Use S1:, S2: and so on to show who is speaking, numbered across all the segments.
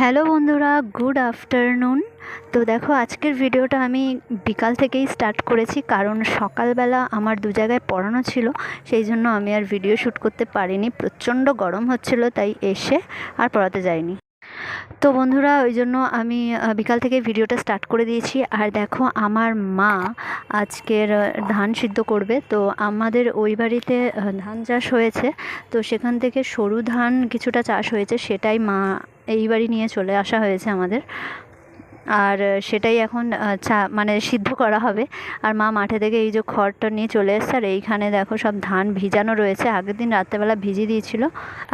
S1: Hello বন্ধুরা good afternoon তো দেখো, আজকের ভিডিওটা আমি বিকাল থেকেই স্টার্ট করেছি, কারণ সকালবেলা আমার দু জায়গায় পড়ানো ছিল, সেই জন্য আমি আর ভিডিও শ্যুট করতে পারিনি। প্রচণ্ড গরম হচ্ছিল, তাই এসে আর পড়াতে যাইনি। তো বন্ধুরা, ওই জন্য আমি বিকাল থেকে ভিডিওটা স্টার্ট করে দিয়েছি। আর দেখো, আমার মা আজকের ধান সিদ্ধ করবে। তো আমাদের ওই বাড়িতে ধান চাষ হয়েছে। তো সেখান থেকে সরু ধান কিছুটা চাষ হয়েছে, সেটাই মা এই বাড়ি নিয়ে চলে আসা হয়েছে আমাদের। আর সেটাই এখন চা মানে সিদ্ধ করা হবে। আর মা মাঠে থেকে এই যে খড়টা নিয়ে চলে এসছে, আর এইখানে দেখো সব ধান ভিজানো রয়েছে। আগের দিন রাত্রেবেলা ভিজিয়ে দিয়েছিল।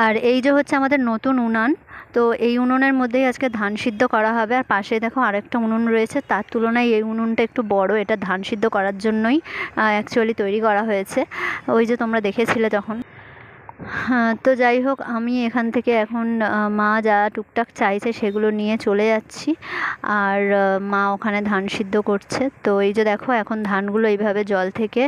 S1: আর এই যে হচ্ছে আমাদের নতুন উনান, তো এই উনুনের মধ্যেই আজকে ধান সিদ্ধ করা হবে। আর পাশে দেখো আরেকটা উনুন রয়েছে। তার তুলনায় এই উনুনটা একটু বড়। এটা ধান সিদ্ধ করার জন্যই অ্যাকচুয়ালি তৈরি করা হয়েছে। ওই যে তোমরা দেখেছিলে তখন। তো যাই হোক, আমি এখান থেকে এখন মা যা টুকটাক চাইছে সেগুলো নিয়ে চলে যাচ্ছি। আর মা ওখানে ধান সিদ্ধ করছে। তো এই যে দেখো, এখন ধানগুলো এইভাবে জল থেকে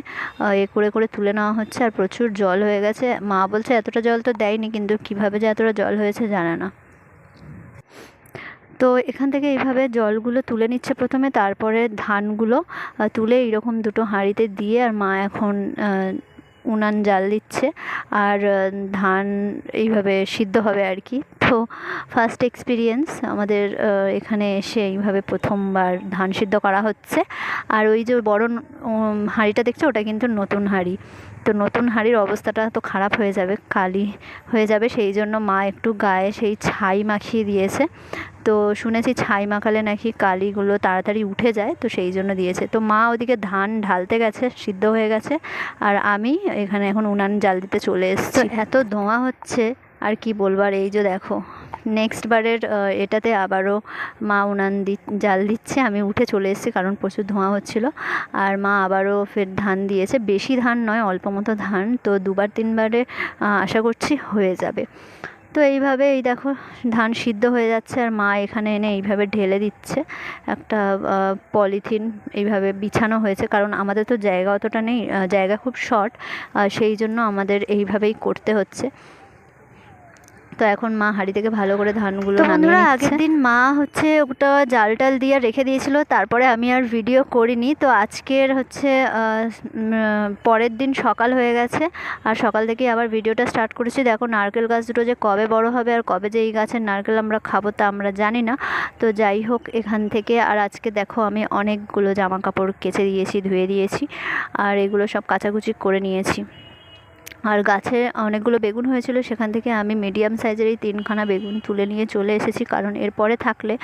S1: এ করে করে তুলে নেওয়া হচ্ছে আর প্রচুর জল হয়ে গেছে। মা বলছে, এতটা জল তো দেয়নি, কিন্তু কীভাবে যে এতটা জল হয়েছে জানে না। তো এখান থেকে এইভাবে জলগুলো তুলে নিচ্ছে প্রথমে, তারপরে ধানগুলো তুলে এইরকম দুটো হাঁড়িতে দিয়ে আর মা এখন উনান জাল দিচ্ছে আর ধান এইভাবে সিদ্ধ হবে আর কি। তো ফার্স্ট এক্সপিরিয়েন্স আমাদের এখানে এসে এইভাবে প্রথমবার ধান সিদ্ধ করা হচ্ছে। আর ওই যে বড় হাঁড়িটা দেখছ? ওটা কিন্তু নতুন হাঁড়ি। তো নতুন হাঁড়ির অবস্থাটা তো খারাপ হয়ে যাবে, কালি হয়ে যাবে। সেই জন্য মা একটু গায়ে সেই ছাই মাখিয়ে দিয়েছে। তো শুনেছি ছাই মাখালে নাকি কালিগুলো তাড়াতাড়ি উঠে যায়, তো সেই জন্য দিয়েছে। তো মা ওদিকে ধান ঢালতে গেছে, সিদ্ধ হয়ে গেছে, আর আমি এখানে এখন উনান জাল দিতে চলে এসেছি। এত ধোঁয়া হচ্ছে, আর কি বলবার, এই যে দেখো। নেক্সট বারের এটাতে আবারও মা উনান দি, জাল দিচ্ছে, আমি উঠে চলে এসেছি কারণ প্রচুর ধোঁয়া হচ্ছিল। আর মা আবারও ফের ধান দিয়েছে, বেশি ধান নয়, অল্প মতো ধান, তো দুবার তিনবারে আশা করছি হয়ে যাবে। তো এইভাবে এই দেখো ধান সিদ্ধ হয়ে যাচ্ছে আর মা এখানে এনে এইভাবে ঢেলে দিচ্ছে। একটা পলিথিন এইভাবে বিছানো হয়েছে। কারণ আমাদের তো জায়গা অতটা নেই জায়গা খুব শর্ট সেই জন্য আমাদের এইভাবেই করতে হচ্ছে। তো এখন মা হাঁড়ি থেকে ভালো করে ধানগুলো
S2: বন্ধুরা, আগের
S1: দিন মা হচ্ছে ওটা জাল টাল দিয়ে রেখে দিয়েছিল তারপরে আমি আর ভিডিও করিনি। তো আজকের হচ্ছে পরের দিন সকাল হয়ে গেছে আর সকাল থেকেই আবার ভিডিওটা স্টার্ট করেছি। দেখো নারকেল গাছ দুটো যে কবে বড় হবে আর কবে যে এই গাছের নারকেল আমরা খাব তা আমরা জানি না। তো যাই হোক এখান থেকে আর আজকে দেখো আমি অনেকগুলো জামা কাপড় কেচে দিয়েছি ধুয়ে দিয়েছি আর এগুলো সব কাচাকুচি করে নিয়েছি। আর গাছে অনেকগুলো বেগুন হয়েছিল, সেখান থেকে আমি মিডিয়াম সাইজের এই তিনখানা বেগুন তুলে নিয়ে চলে এসেছি। কারণ এরপরে থাকলে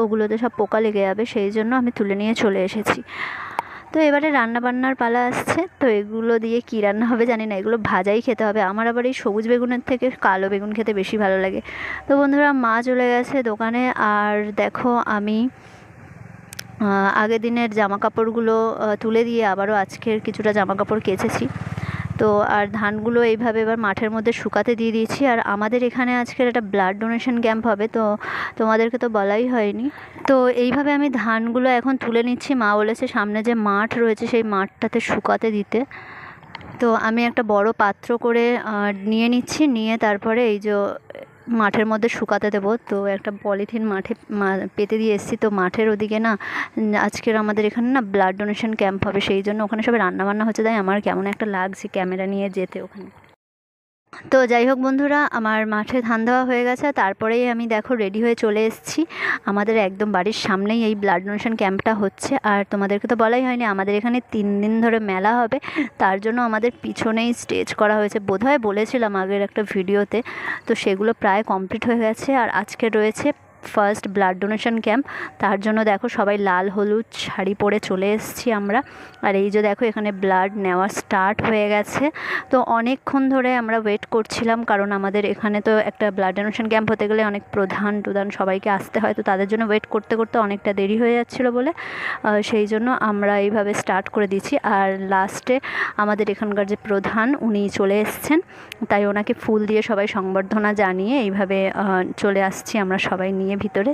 S1: ওগুলোতে সব পোকা লেগে যাবে, সেই জন্য আমি তুলে নিয়ে চলে এসেছি। তো এবারে রান্না বান্নার পালা আসছে। তো এগুলো দিয়ে কী রান্না হবে জানি না, এগুলো ভাজাই খেতে হবে। আমার আবার এই সবুজ বেগুনের থেকে কালো বেগুন খেতে বেশি ভালো লাগে। তো বন্ধুরা, মা চলে গেছে দোকানে। আর দেখো, আমি আগের দিনের জামা কাপড়গুলো তুলে দিয়ে আবারও আজকের কিছুটা জামা কাপড় কেচেছি। তো আর ধানগুলো এইভাবে এবার মাঠের মধ্যে শুকাতে দিয়ে দিয়েছি। আর আমাদের এখানে আজকের একটা ব্লাড ডোনেশন ক্যাম্প হবে, তো তোমাদেরকে তো বলাই হয়নি। তো এইভাবে আমি ধানগুলো এখন তুলে নিচ্ছি। মা বলেছে সামনে যে মাঠ রয়েছে, সেই মাঠটাতে শুকাতে দিতে। তো আমি একটা বড় পাত্র করে নিয়ে নিচ্ছি। নিয়ে তারপরে এই যে মাঠের মধ্যে শুকাতে দেবো। তো একটা পলিথিন মাঠে পেতে দিয়ে এসেছি। তো মাঠের ওদিকে না, আজকের আমাদের এখানে না ব্লাড ডোনেশন ক্যাম্প হবে, সেই জন্য ওখানে সবাই রান্নাবান্না হচ্ছে। তাই আমার কেমন একটা লাগছে ক্যামেরা নিয়ে যেতে ওখানে। তো যাই হোক বন্ধুরা, আমার মাঠে ধান দেওয়া হয়ে গেছে। তারপরেই আমি দেখো রেডি হয়ে চলে এসেছি। আমাদের একদম বাড়ির সামনেই এই ব্লাড ডোনেশন ক্যাম্পটা হচ্ছে। আর তোমাদেরকে তো বলাই হয়নি, আমাদের এখানে তিন দিন ধরে মেলা হবে। তার জন্য আমাদের পিছনেই স্টেজ করা হয়েছে। বোধহয় বলেছিলাম আগের একটা ভিডিওতে তো। সেগুলো প্রায় কমপ্লিট হয়ে গেছে। আর আজকে রয়েছে ফার্স্ট ব্লাড ডোনেশন ক্যাম্প তার জন্য দেখো সবাই লাল হলুদ শাড়ি পরে চলে এসেছি আমরা। আর এই যে দেখো এখানে ব্লাড নেওয়া স্টার্ট হয়ে গেছে। তো অনেকক্ষণ ধরে আমরা ওয়েট করছিলাম, কারণ আমাদের এখানে তো একটা ব্লাড ডোনেশন ক্যাম্প হতে গেলে অনেক প্রধান টুধান সবাইকে আসতে হয়, তো তাদের জন্য ওয়েট করতে করতে অনেকটা দেরি হয়ে যাচ্ছিল বলে সেই জন্য আমরা এইভাবে স্টার্ট করে দিচ্ছি আর লাস্টে আমাদের এখানকার যে প্রধান, উনি চলে এসছেন। তাই ওনাকে ফুল দিয়ে সবাই সংবর্ধনা জানিয়ে এইভাবে চলে আসছি আমরা সবাই নিয়ে। নিয়ে ভিতরে।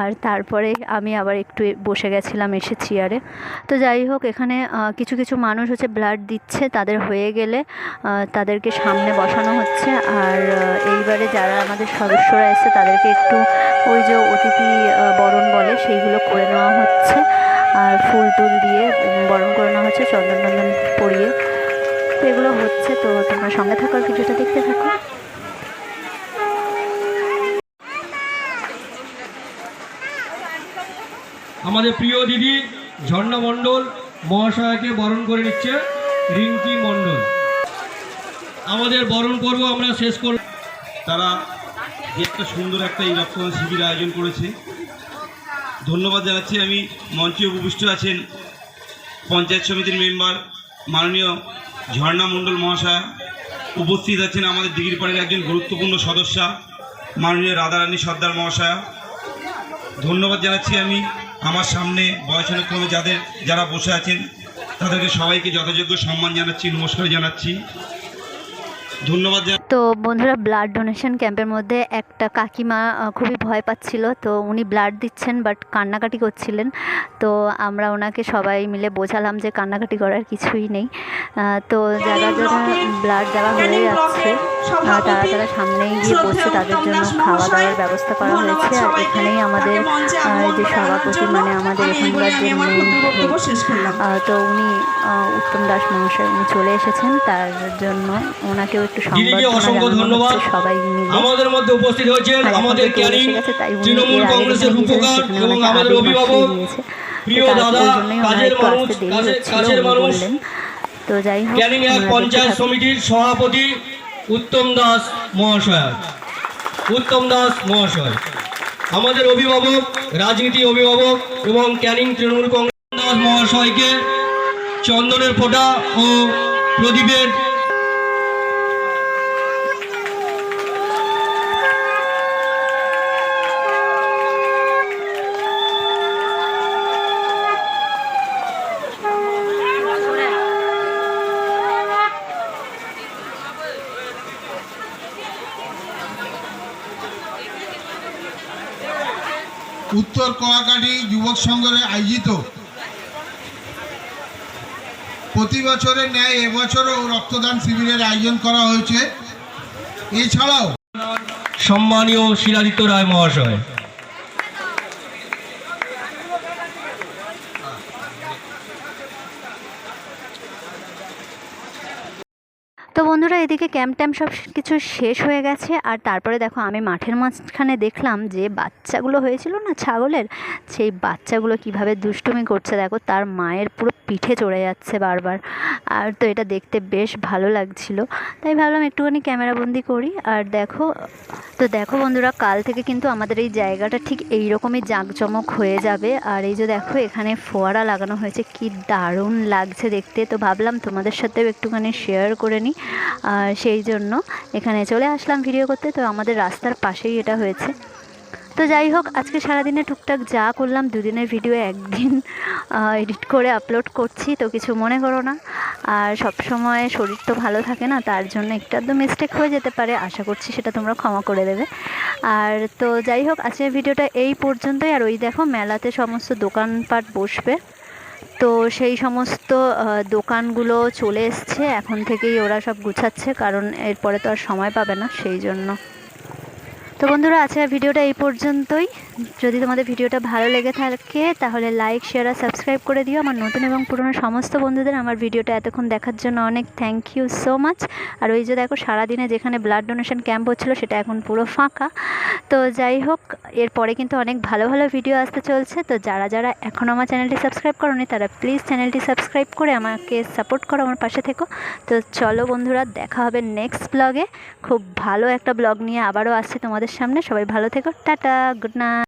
S1: আর তারপরে আমি আবার একটু বসে গেছিলাম এসে চেয়ারে তো যাই হোক, এখানে কিছু কিছু মানুষ হচ্ছে ব্লাড দিচ্ছে, তাদের হয়ে গেলে তাদেরকে সামনে বসানো হচ্ছে। আর এইবারে যারা আমাদের সদস্যরা এসেছে, তাদেরকে একটু ওই যে অতিথি বরণ বলে, সেইগুলো করে নেওয়া হচ্ছে। আর ফুল টুল দিয়ে বরণ করে নেওয়া হচ্ছে, চন্দন পরিয়ে। তো এগুলো হচ্ছে, তো তোমরা সঙ্গে থাকো আর ভিডিওটা দেখতে থাকো।
S2: আমাদের প্রিয় দিদি ঝর্ণা মণ্ডল মহাশয়াকে বরণ করে নিচ্ছে রিঙ্কি মণ্ডল। আমাদের বরণ পর্ব আমরা শেষ করব
S3: তারা একটা সুন্দর একটা এই রক্তদান শিবির আয়োজন করেছে। ধন্যবাদ জানাচ্ছি আমি মঞ্চে উপবিষ্ট আছেন পঞ্চায়েত সমিতির মেম্বার মাননীয় ঝর্ণা মণ্ডল মহাশয়া। উপস্থিত আছেন আমাদের দিঘিরপাড়ের একজন গুরুত্বপূর্ণ সদস্যা, মাননীয় রাধারানী সর্দার মহাশয়া। ধন্যবাদ জানাচ্ছি আমি আমার সামনে বয়সানুক্রমে যাদের, যারা বসে আছেন, তাদেরকে সবাইকে যথাযোগ্য সম্মান জানাচ্ছি, নমস্কার জানাচ্ছি। ধন্যবাদ
S1: তো বন্ধুরা ব্লাড ডোনেশন ক্যাম্পের মধ্যে একটা কাকিমা খুবই ভয় পাচ্ছিল। তো উনি ব্লাড দিচ্ছেন বাট কান্নাকাটি করছিলেন। তো আমরা ওনাকে সবাই মিলে বোঝালাম যে কান্নাকাটি করার কিছুই নেই। তো যারা যারা ব্লাড দেওয়া হয়ে যাচ্ছে তারা তারা সামনেই গিয়ে বসছে তাদের জন্য খাওয়া দাওয়ার ব্যবস্থা করা হয়েছে। আর এখানেই আমাদের যে সভাপতি মানে আমাদের এখানকার যে তো উনি উত্তম দাস মহাশয় উনি চলে এসেছেন। তার জন্য ওনাকেও একটু সংবর্ধনা
S2: অসংখ্য ধন্যবাদ। আমাদের মধ্যে উপস্থিত হয়েছেন আমাদের
S1: উনি
S2: তৃণমূল কংগ্রেসের রূপকার এবং আমাদের অভিভাবক প্রিয় দাদা কাজের মানুষ কাজের- মানুষ।
S1: বললেন। তো যাই হোক
S2: ক্যানিং এক পঞ্চায়েত সমিতির সভাপতি উত্তম দাস মহাশয়। উত্তম দাস মহাশয়। আমাদের অভিভাবক রাজনীতি অভিভাবক এবং ক্যানিং তৃণমূল কংগ্রেস দাস মহাশয়কে চন্দনের ফোঁটা ও প্রদীপের
S4: উত্তর কোয়াকাটি যুবক সংঘরে আয়োজিত। প্রতি বছরের ন্যায় এবছরও রক্তদান শিবিরের আয়োজন করা হয়েছে। এছাড়াও
S2: সম্মানীয় শিলাদিত্য রায় মহাশয়
S1: তো বন্ধুরা, এদিকে ক্যাম্প ট্যাম্প সব কিছু শেষ হয়ে গেছে। আর তারপরে দেখো, আমি মাঠের মাঝখানে দেখলাম যে বাচ্চাগুলো হয়েছিল না ছাগলের, সেই বাচ্চাগুলো কীভাবে দুষ্টুমি করছে দেখো, তার মায়ের পুরো পিঠে চড়ে যাচ্ছে বারবার। আর তো এটা দেখতে বেশ ভালো লাগছিল। তাই ভাবলাম একটুখানি ক্যামেরাবন্দি করি। আর দেখো, তো দেখো বন্ধুরা, কাল থেকে কিন্তু আমাদের এই জায়গাটা ঠিক এই রকমই জাঁকজমক হয়ে যাবে। আর এই যে দেখো, এখানে ফোয়ারা লাগানো হয়েছে, কি দারুণ লাগছে দেখতে। তো ভাবলাম তোমাদের সাথেও একটুখানি শেয়ার করে নিই। সেই জন্য এখানে চলে আসলাম ভিডিও করতে। তো আমাদের রাস্তার পাশেই এটা হয়েছে। তো যাই হোক, আজকে সারাদিনে টুকটাক যা করলাম, দুদিনের ভিডিও একদিন এডিট করে আপলোড করছি, তো কিছু মনে করো না। আর সব সময় শরীর তো ভালো থাকে না, তার জন্য একটু আধটু মিস্টেক হয়ে যেতে পারে, আশা করছি সেটা তোমরা ক্ষমা করে দেবে। আর তো যাই হোক, আজকের ভিডিওটা এই পর্যন্তই। আর ওই দেখো, মেলাতে সমস্ত দোকানপাট বসবে। তো সেই সমস্ত দোকানগুলো চলে এসছে। এখন থেকেই ওরা সব গুছাচ্ছে, কারণ এরপরে তো আর সময় পাবে না, সেই জন্য। তো বন্ধুরা, আজকের ভিডিওটা এই পর্যন্তই। যদি তোমাদের ভিডিওটা ভালো লেগে থাকে, তাহলে লাইক শেয়ার আর সাবস্ক্রাইব করে দিও। আমার নতুন এবং পুরনো সমস্ত বন্ধুদের আমার ভিডিওটা এতক্ষণ দেখার জন্য অনেক থ্যাংক ইউ সো মাচ আর ওই যে দেখো, সারাদিনে যেখানে ব্লাড ডোনেশন ক্যাম্প হচ্ছিল, সেটা এখন পুরো ফাঁকা। তো যাই হোক, এরপরে কিন্তু অনেক ভালো ভালো ভিডিও আসতে চলছে। তো যারা যারা এখনও আমার চ্যানেলটি সাবস্ক্রাইব করোনি, তারা প্লিজ চ্যানেলটি সাবস্ক্রাইব করে আমাকে সাপোর্ট করো আমার পাশে থেকো। তো চলো বন্ধুরা, দেখা হবে নেক্সট ব্লগে খুব ভালো একটা ব্লগ নিয়ে আবারও আসছি তোমাদের সামনে সবাই ভালো থেকো। Tata good night.